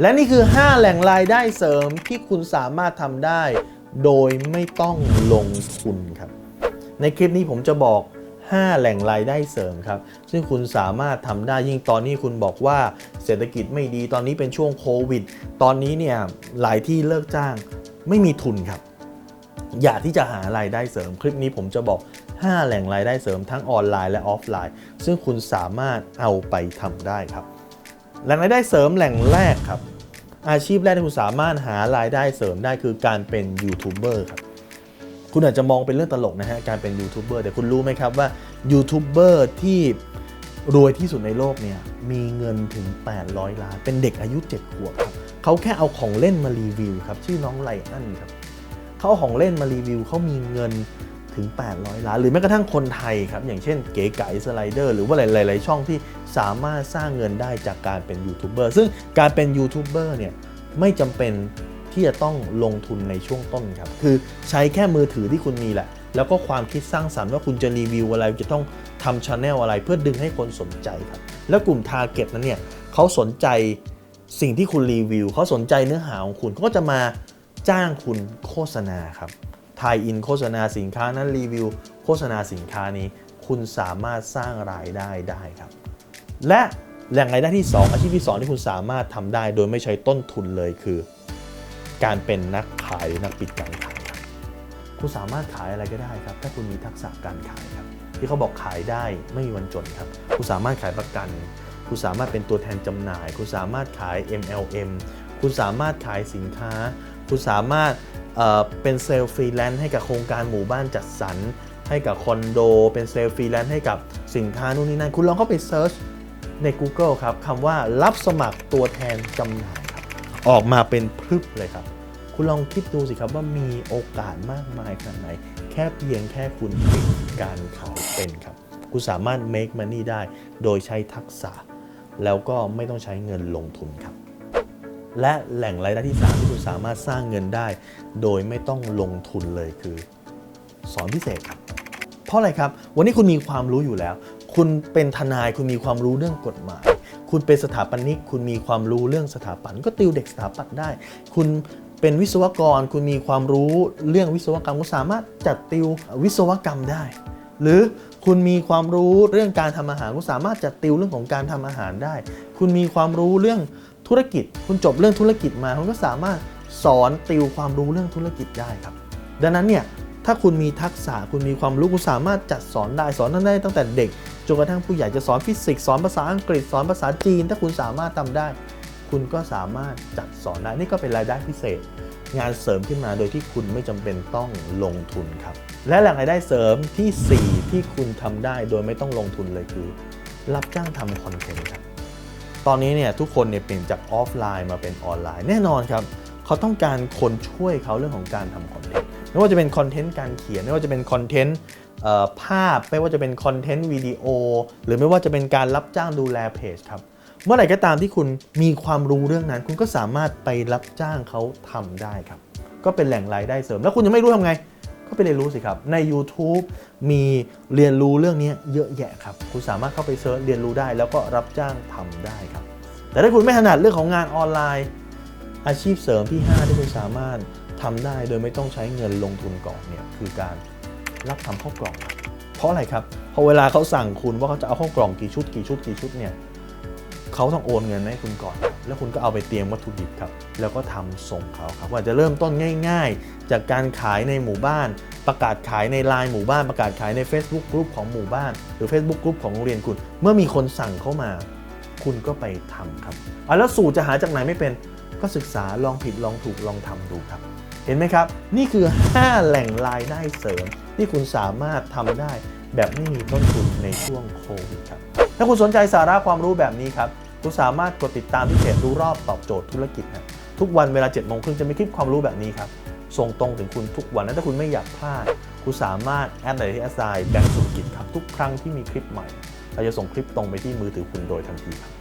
และนี่คือ 5 แหล่งรายได้เสริมที่คุณสามารถทำได้ โดยไม่ต้องลงทุนครับ ในคลิปนี้ผมจะบอก 5 แหล่งรายได้เสริมครับ ซึ่งคุณสามารถทำได้ยิ่งตอนนี้คุณบอกว่าเศรษฐกิจไม่ดีตอนนี้เป็นช่วงโควิด ตอนนี้เนี่ยหลายที่เลิกจ้างไม่มีทุนครับ อยากที่จะหารายได้เสริม คลิปนี้ผมจะบอก 5 แหล่งรายได้เสริมทั้งออนไลน์และออฟไลน์ ซึ่งคุณสามารถเอาไปทำได้ครับ แหล่งรายได้เสริมแหล่งแรกครับ อาชีพแรกที่คุณสามารถหารายได้เสริมได้คือการเป็นยูทูบเบอร์ครับคุณอาจจะมองเป็นเรื่องตลกนะฮะการเป็นยูทูบเบอร์แต่คุณรู้ไหมครับว่ายูทูบเบอร์ที่รวยที่สุดในโลกเนี่ยมีเงินถึง 800 ล้าน เป็นเด็กอายุ 7 ขวบครับเขาแค่เอาของเล่นมารีวิวครับชื่อน้องไลอันครับเขาเอาของเล่นมารีวิวเขามีเงิน ถึง 800 ล้าน หรือแม้กระทั่งคนไทยครับ อย่างเช่นเก๋ไก่สไลเดอร์ หรือว่าหลาย ๆ ช่องที่สามารถสร้างเงินได้จากการเป็นยูทูบเบอร์ซึ่งการเป็นยูทูบเบอร์เนี่ยไม่จำเป็นที่จะต้องลงทุนในช่วงต้นครับ คือใช้แค่มือถือที่คุณมีแหละ แล้วก็ความคิดสร้างสรรค์ว่าคุณจะรีวิวอะไร จะต้องทำชาแนลอะไรเพื่อดึงให้คนสนใจครับ แล้วกลุ่มทาร์เก็ตนั้นเนี่ยเขาสนใจสิ่งที่คุณรีวิว เขาสนใจเนื้อหาของคุณเขาก็จะมาจ้างคุณโฆษณาครับ ทายอินโฆษณาสินค้านั้นรีวิว โฆษณาสินค้านี้ คุณสามารถสร้างรายได้ได้ครับ และแหล่งรายได้ที่ 2 อาชีพที่ 2 ที่คุณสามารถทำได้ โดยไม่ใช้ต้นทุนเลยคือ การเป็นนักขายหรือนักปิดการขายครับคุณสามารถขายอะไรก็ได้ครับ ถ้าคุณมีทักษะการขายครับ ที่เขาบอกขายได้ไม่มีวันจนครับ คุณสามารถขายประกัน คุณสามารถเป็นตัวแทนจำหน่าย คุณสามารถขาย MLM คุณสามารถขายสินค้า คุณสามารถเเป็นเซลล์ฟรีแลนซ์ให้กับโครงการหมู่บ้านจัดสรรให้กับคอนโด เป็นเซลล์ฟรีแลนซ์ให้กับสินค้านู่นนี่นั่นคุณลองเข้าไปเซิร์ชใน Google ครับคำว่ารับสมัครตัวแทนจำหน่ายครับออกมาเป็นพรึบเลยครับ คุณลองคิดดูสิครับว่ามีโอกาสมากมายขนาดไหน แค่เพียงแค่คุณปิดการขายเป็นครับ คุณสามารถ make money ได้ โดยใช้ทักษะ แล้วก็ไม่ต้องใช้เงินลงทุนครับ และแหล่งรายได้ที่ 3 ที่คุณสามารถสร้างเงินได้ โดยไม่ต้องลงทุนเลยคือ สอนพิเศษครับ เพราะอะไรครับ วันนี้คุณมีความรู้อยู่แล้ว คุณเป็นทนายคุณมีความรู้เรื่องกฎหมาย คุณเป็นสถาปนิกคุณมีความรู้เรื่องสถาปัตย์ก็ติวเด็กสถาปัตย์ได้ คุณเป็นวิศวกร คุณมีความรู้เรื่องวิศวกรรมคุณสามารถจัดติววิศวกรรมได้ หรือคุณมีความรู้เรื่องการทำอาหารคุณสามารถจัดติวเรื่องของการทำอาหารได้ คุณมีความรู้เรื่อง ธุรกิจ คุณจบเรื่องธุรกิจมา คุณก็สามารถสอนติวความรู้เรื่องธุรกิจได้ครับ ดังนั้นเนี่ยถ้าคุณมีทักษะคุณมีความรู้คุณสามารถจัดสอนได้สอนได้ตั้งแต่เด็กจนกระทั่งผู้ใหญ่จะสอนฟิสิกส์สอนภาษาอังกฤษสอนภาษาจีน ถ้าคุณสามารถทำได้ คุณก็สามารถจัดสอนได้นี่ก็เป็นรายได้พิเศษ งานเสริมขึ้นมาโดยที่คุณไม่จำเป็นต้องลงทุนครับ และแหล่งรายได้เสริมทีสี่4 ที่คุณทำได้โดยไม่ต้องลงทุนเลยคือ รับจ้างทำคอนเทนต์ครับ ตอนนี้เนี่ยทุกคนเนี่ยเปลี่ยนจากออฟไลน์มาเป็นออนไลน์แน่นอนครับเขาต้องการคนช่วยเขาเรื่องของการทำคอนเทนต์ไม่ว่าจะเป็นคอนเทนต์การเขียนไม่ว่าจะเป็นคอนเทนต์ภาพไม่ว่าจะเป็นคอนเทนต์วิดีโอหรือไม่ว่าจะเป็นการรับจ้างดูแลเพจครับเมื่อไหร่ก็ตามที่คุณมีความรู้เรื่องนั้น คุณก็สามารถไปรับจ้างเขาทำได้ครับ ก็เป็นแหล่งรายได้เสริม แล้วคุณยังไม่รู้ทำไง ก็ไปเรียนรู้สิครับ ใน YouTube มีเรียนรู้เรื่องนี้เยอะแยะครับ คุณสามารถเข้าไปเซิร์ชเรียนรู้ได้ แล้วก็รับจ้างทำได้ครับ แต่ถ้าคุณไม่ถนัดเรื่องของงานออนไลน์ อาชีพเสริมที่ 5 ที่คุณสามารถทำได้โดยไม่ต้องใช้เงินลงทุนก่อนเนี่ยคือการรับทำข้าวกล่อง เพราะอะไรครับเพราะเวลาเขาสั่งคุณว่าเขาจะเอาข้าวกล่องกี่ชุดกี่ชุดกี่ชุดเนี่ย เขาต้องโอนเงินให้คุณก่อน แล้วคุณก็เอาไปเตรียมวัตถุดิบครับ แล้วก็ทำส่งเขาครับว่าจะเริ่มต้นง่าย ๆ จากการขายในหมู่บ้าน ประกาศขายในไลน์หมู่บ้าน ประกาศขายใน Facebook กลุ่มของหมู่บ้าน หรือ Facebook กลุ่มของโรงเรียนคุณ เมื่อมีคนสั่งเข้ามา คุณก็ไปทำครับอะแล้วสูตรจะหาจากไหนไม่เป็น ก็ศึกษาลองผิดลองถูกลองทำดูครับ เห็นไหมครับ นี่คือ 5 แหล่งรายได้เสริม ที่คุณสามารถทำได้แบบไม่มีต้นทุนในช่วงโควิดครับ ถ้าคุณสนใจสาระความรู้แบบนี้ครับคุณสามารถกดติดตามที่เพจรู้รอบตอบโจทย์ธุรกิจนะทุกวันเวลา7โมงครึ่งจะมีคลิปความรู้แบบนี้ครับส่งตรงถึงคุณทุกวันและถ้าคุณไม่อยากพลาด คุณสามารถแอดไลน์ที่แอดไซน์แบงก์ธุรกิจครับทุกครั้งที่มีคลิปใหม่ เราจะส่งคลิปตรงไปที่มือถือคุณโดยทันทีครับ